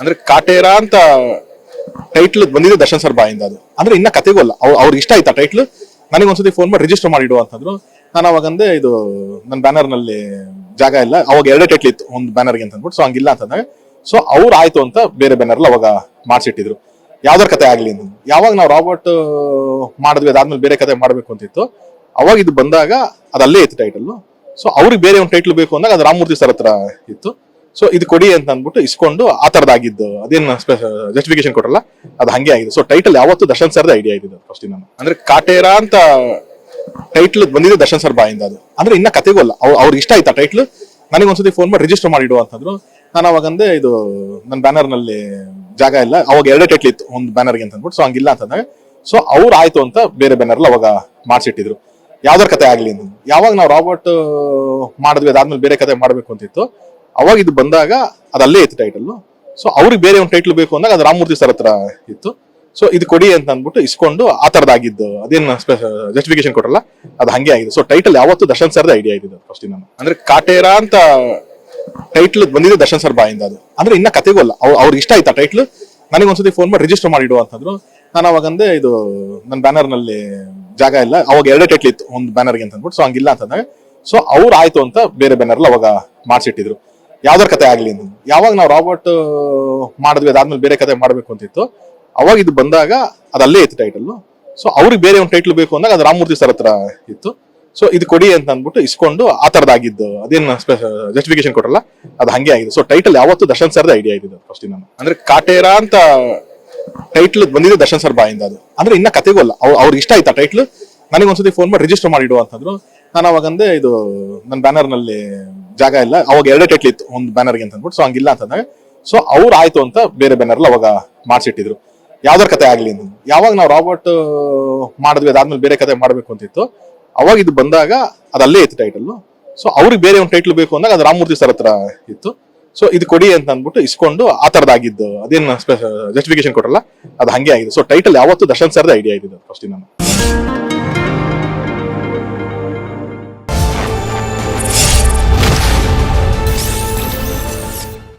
ಅಂದ್ರೆ ಕಾಟೇರ ಅಂತ ಟೈಟ್ಲ್ ಬಂದಿದೆ ದರ್ಶನ್ ಸರ್ ಬಾಯಿಂದ ಅದು. ಅಂದ್ರೆ ಇನ್ನ ಕತೆಗೂ ಅಲ್ಲ. ಅವ್ರು ಅವ್ರಿಗೆ ಇಷ್ಟ ಆಯ್ತಾ ಟೈಟ್ಲ್ ನನಗೆ ಒಂದ್ಸತಿ ಫೋನ್ ಮಾಡಿ ರಿಜಿಸ್ಟರ್ ಮಾಡಿಡು ಅಂತಂದ್ರು. ನಾನು ಅವಾಗಂದೆ ಇದು ನನ್ನ ಬ್ಯಾನರ್ನಲ್ಲಿ ಜಾಗ ಇಲ್ಲ. ಅವಾಗ ಎರಡೇ ಟೈಟ್ಲ್ ಇತ್ತು, ಒಂದು ಬ್ಯಾನರ್ಗೆ ಅಂತ ಅಂದ್ಬಿಟ್ಟು ಸೊ ಹಂಗಿಲ್ಲ ಅಂತಂದಾಗ. ಸೊ ಅವ್ರು ಆಯ್ತು ಅಂತ ಬೇರೆ ಬ್ಯಾನರ್ ಅವಾಗ ಮಾಡಿಸಿಟ್ಟಿದ್ರು. ಯಾವ್ದಾರ ಕತೆ ಆಗ್ಲಿ ಅಂತ. ಯಾವಾಗ ನಾವು ರಾಬರ್ಟ್ ಮಾಡಿದ್ವಿ, ಅದಾದ್ಮೇಲೆ ಬೇರೆ ಕತೆ ಮಾಡ್ಬೇಕು ಅಂತಿತ್ತು ಅವಾಗ ಇದು ಬಂದಾಗ ಅದಲ್ಲೇ ಇತ್ತು ಟೈಟಲ್ ಸೊ ಅವ್ರಿಗೆ ಬೇರೆ ಒಂದು ಟೈಟ್ಲ್ ಬೇಕು ಅಂದಾಗ ಅದು ರಾಮಮೂರ್ತಿ ಸರ್ ಹತ್ರ ಇತ್ತು. ಸೊ ಇದು ಕೊಡಿ ಅಂತ ಅಂದ್ಬಿಟ್ಟು ಇಸ್ಕೊಂಡು ಆ ತರದಾಗಿದ್ದು ಅದೇನು ಜಸ್ಟಿಫಿಕೇಶನ್ ಕೊಟ್ರಲ್ಲ ಅದು ಹಂಗೆ ಆಗಿದೆ. ಸೊ ಟೈಟಲ್ ಯಾವತ್ತು ದರ್ಶನ್ ಸರ್ದ ಐಡಿಯಾ ಇದೆ ಫಸ್ಟ್ ನಾನು ಅಂದ್ರೆ ಕಾಟೇರ ಅಂತ ಟೈಟ್ಲ್ ಬಂದಿದೆ ದರ್ಶನ್ ಸರ್ ಬಾಯಿಂದ ಅದು. ಅಂದ್ರೆ ಇನ್ನ ಕತೆಗೂ ಅಲ್ಲ. ಅವ್ರು ಅವ್ರಿಗೆ ಇಷ್ಟ ಆಯ್ತಾ ಟೈಟ್ಲ್ ನನಗೆ ಒಂದ್ಸತಿ ಫೋನ್ ಮಾಡಿ ರಿಜಿಸ್ಟರ್ ಮಾಡಿಡು ಅಂತಂದ್ರು. ನಾನು ಅವಾಗಂದೆ ಇದು ನನ್ನ ಬ್ಯಾನರ್ನಲ್ಲಿ ಜಾಗ ಇಲ್ಲ. ಅವಾಗ ಎರಡೇ ಟೈಟ್ಲ್ ಇತ್ತು. ಒಂದು ಬ್ಯಾನರ್ಗೆ ಅಂತ ಅಂದ್ಬಿಟ್ಟು ಸೊ ಹಂಗಿಲ್ಲ ಅಂತಂದಾಗ. ಸೊ ಅವ್ರು ಆಯ್ತು ಅಂತ ಬೇರೆ ಬ್ಯಾನರ್ ಅವಾಗ ಮಾಡಿಸಿಟ್ಟಿದ್ರು. ಯಾವ್ದಾರ ಕತೆ ಆಗ್ಲಿ ಅಂತ. ಯಾವಾಗ ನಾವು ರಾಬರ್ಟ್ ಮಾಡಿದ್ವಿ ಅದಾದ್ಮೇಲೆ ಬೇರೆ ಕತೆ ಮಾಡ್ಬೇಕು ಅಂತಿತ್ತು ಅವಾಗ ಇದು ಬಂದಾಗ ಅದಲ್ಲೇ ಇತ್ತು ಟೈಟಲ್ ಸೊ ಅವ್ರಿಗೆ ಬೇರೆ ಒಂದು ಟೈಟಲ್ ಬೇಕು ಅಂದಾಗ ಅದು ರಾಮಮೂರ್ತಿ ಸರ್ ಹತ್ರ ಇತ್ತು. ಸೊ ಇದು ಕೊಡಿ ಅಂತ ಅಂದ್ಬಿಟ್ಟು ಇಸ್ಕೊಂಡು ಆ ತರದಾಗಿದ್ದು ಅದೇನು ಜಸ್ಟಿಫಿಕೇಶನ್ ಕೊಟ್ಟಲ್ಲ ಅದು ಹಂಗೆ ಆಗಿದೆ. ಸೊ ಟೈಟಲ್ ಯಾವತ್ತು ದರ್ಶನ್ ಸರ್ದ ಐಡಿಯಾ ಇದ್ದು ಫಸ್ಟ್ ನಾನು ಅಂದ್ರೆ ಕಾಟೇರ ಅಂತ ಟೈಟ್ಲ್ ಬಂದಿದೆ ದರ್ಶನ್ ಸರ್ ಬಾಯಿಂದ ಅದು. ಅಂದ್ರೆ ಇನ್ನ ಕತೆಗೂ ಅಲ್ಲ. ಅವ್ರು ಅವ್ರಿಗೆ ಇಷ್ಟ ಆಯ್ತಾ ಟೈಟ್ಲ್ ನನಗೆ ಒಂದ್ಸತಿ ಫೋನ್ ಮಾಡಿ ರಿಜಿಸ್ಟರ್ ಮಾಡಿಡು ಅಂತಂದ್ರು. ನಾನು ಅವಾಗ ಅವಾಗಂದೆ ಇದು ನನ್ನ ಬ್ಯಾನರ್ನಲ್ಲಿ ಜಾಗ ಇಲ್ಲ. ಅವಾಗ ಎರಡೇ ಟೈಟ್ಲ್ ಇತ್ತು. ಒಂದು ಬ್ಯಾನರ್ಗೆ ಅಂತ ಅಂದ್ಬಿಟ್ಟು. ಸೊ ಹಂಗಿಲ್ಲ ಅಂತಂದಾಗ ಸೊ ಅವ್ರು ಆಯ್ತು ಅಂತ ಬೇರೆ ಬ್ಯಾನರ್ ಅವಾಗ ಮಾಡಿಸಿಟ್ಟಿದ್ರು. ಯಾವ್ದಾರ ಕತೆ ಆಗ್ಲಿ ಯಾವಾಗ ನಾವು ರಾಬರ್ಟ್ ಮಾಡಿದ್ವಿ, ಅದಾದ್ಮೇಲೆ ಬೇರೆ ಕತೆ ಮಾಡ್ಬೇಕು ಅಂತಿತ್ತು. ಅವಾಗ ಇದು ಬಂದಾಗ ಅದಲ್ಲೇ ಇತ್ತು ಟೈಟಲ್ ಸೊ ಅವ್ರಿಗೆ ಬೇರೆ ಒಂದು ಟೈಟ್ಲ್ ಬೇಕು ಅಂದಾಗ ಅದು ರಾಮಮೂರ್ತಿ ಸರ್ ಹತ್ರ ಇತ್ತು. ಸೊ ಇದು ಕೊಡಿ ಅಂತ ಅಂದ್ಬಿಟ್ಟು ಇಸ್ಕೊಂಡು ಆ ತರದಾಗಿದ್ದು ಅದೇನು ಜಸ್ಟಿಫಿಕೇಶನ್ ಕೊಟ್ರಲ್ಲ? ಅದು ಹಂಗೆ ಆಗಿದೆ. ಸೊ ಟೈಟಲ್ ಯಾವತ್ತು ದರ್ಶನ್ ಸರ್ದ ಐಡಿಯಾ ಇದೆ ಫಸ್ಟ್ ನಾನು ಅಂದ್ರೆ ಕಾಟೇರ ಅಂತ ಟೈಟ್ಲ್ ಬಂದಿದೆ ದರ್ಶನ್ ಸರ್ ಬಾಯಿಂದ ಅದು. ಅಂದ್ರೆ ಇನ್ನ ಕತೆಗೂ ಅಲ್ಲ. ಅವ್ರು, ಅವ್ರಿಗೆ ಇಷ್ಟ ಆಯ್ತಾ ಟೈಟ್ಲ್ ನನಗೆ ಒಂದ್ಸತಿ ಫೋನ್ ಮಾಡಿ ರಿಜಿಸ್ಟರ್ ಮಾಡಿಡು ಅಂತಂದ್ರು. ನಾನು ಅವಾಗಂದೆ ಇದು ನನ್ನ ಬ್ಯಾನರ್ನಲ್ಲಿ ಜಾಗ ಇಲ್ಲ. ಅವಾಗ ಎರಡೇ ಟೈಟ್ಲ್ ಇತ್ತು, ಒಂದು ಬ್ಯಾನರ್ಗೆ ಅಂತ ಅಂದ್ಬಿಟ್ಟು ಸೊ ಹಂಗಿಲ್ಲ ಅಂತಂದಾಗ ಸೊ ಅವ್ರು ಆಯ್ತು ಅಂತ ಬೇರೆ ಬ್ಯಾನರ್ ಅವಾಗ ಮಾಡಿಸಿಟ್ಟಿದ್ರು. ಯಾವ್ದಾರ ಕತೆ ಆಗಲಿ ಅಂತ. ಯಾವಾಗ ನಾವು ರಾಬರ್ಟ್ ಮಾಡಿದ್ವಿ, ಅದಾದ್ಮೇಲೆ ಬೇರೆ ಕತೆ ಮಾಡಬೇಕು ಅಂತಿತ್ತು ಅವಾಗ ಇದು ಬಂದಾಗ ಅದಲ್ಲೇ ಇತ್ತು ಟೈಟಲ್ ಸೊ ಅವ್ರಿಗೆ ಬೇರೆ ಒಂದು ಟೈಟ್ಲ್ ಬೇಕು ಅಂದಾಗ ಅದು ರಾಮಮೂರ್ತಿ ಸರ್ ಹತ್ರ ಇತ್ತು. ಸೊ ಇದು ಕೊಡಿ ಅಂತ ಅಂದ್ಬಿಟ್ಟು ಇಸ್ಕೊಂಡು ಆ ತರದಾಗಿದ್ದು ಅದೇನು ಜಸ್ಟಿಫಿಕೇಶನ್ ಕೊಟ್ಟಲ್ಲ ಅದು ಹಂಗೆ ಆಗಿದೆ. ಸೊ ಟೈಟಲ್ ಯಾವತ್ತು ದರ್ಶನ್ ಸರ್ದ ಐಡಿಯಾ ಇದೆ ಫಸ್ಟ್ ನಾನು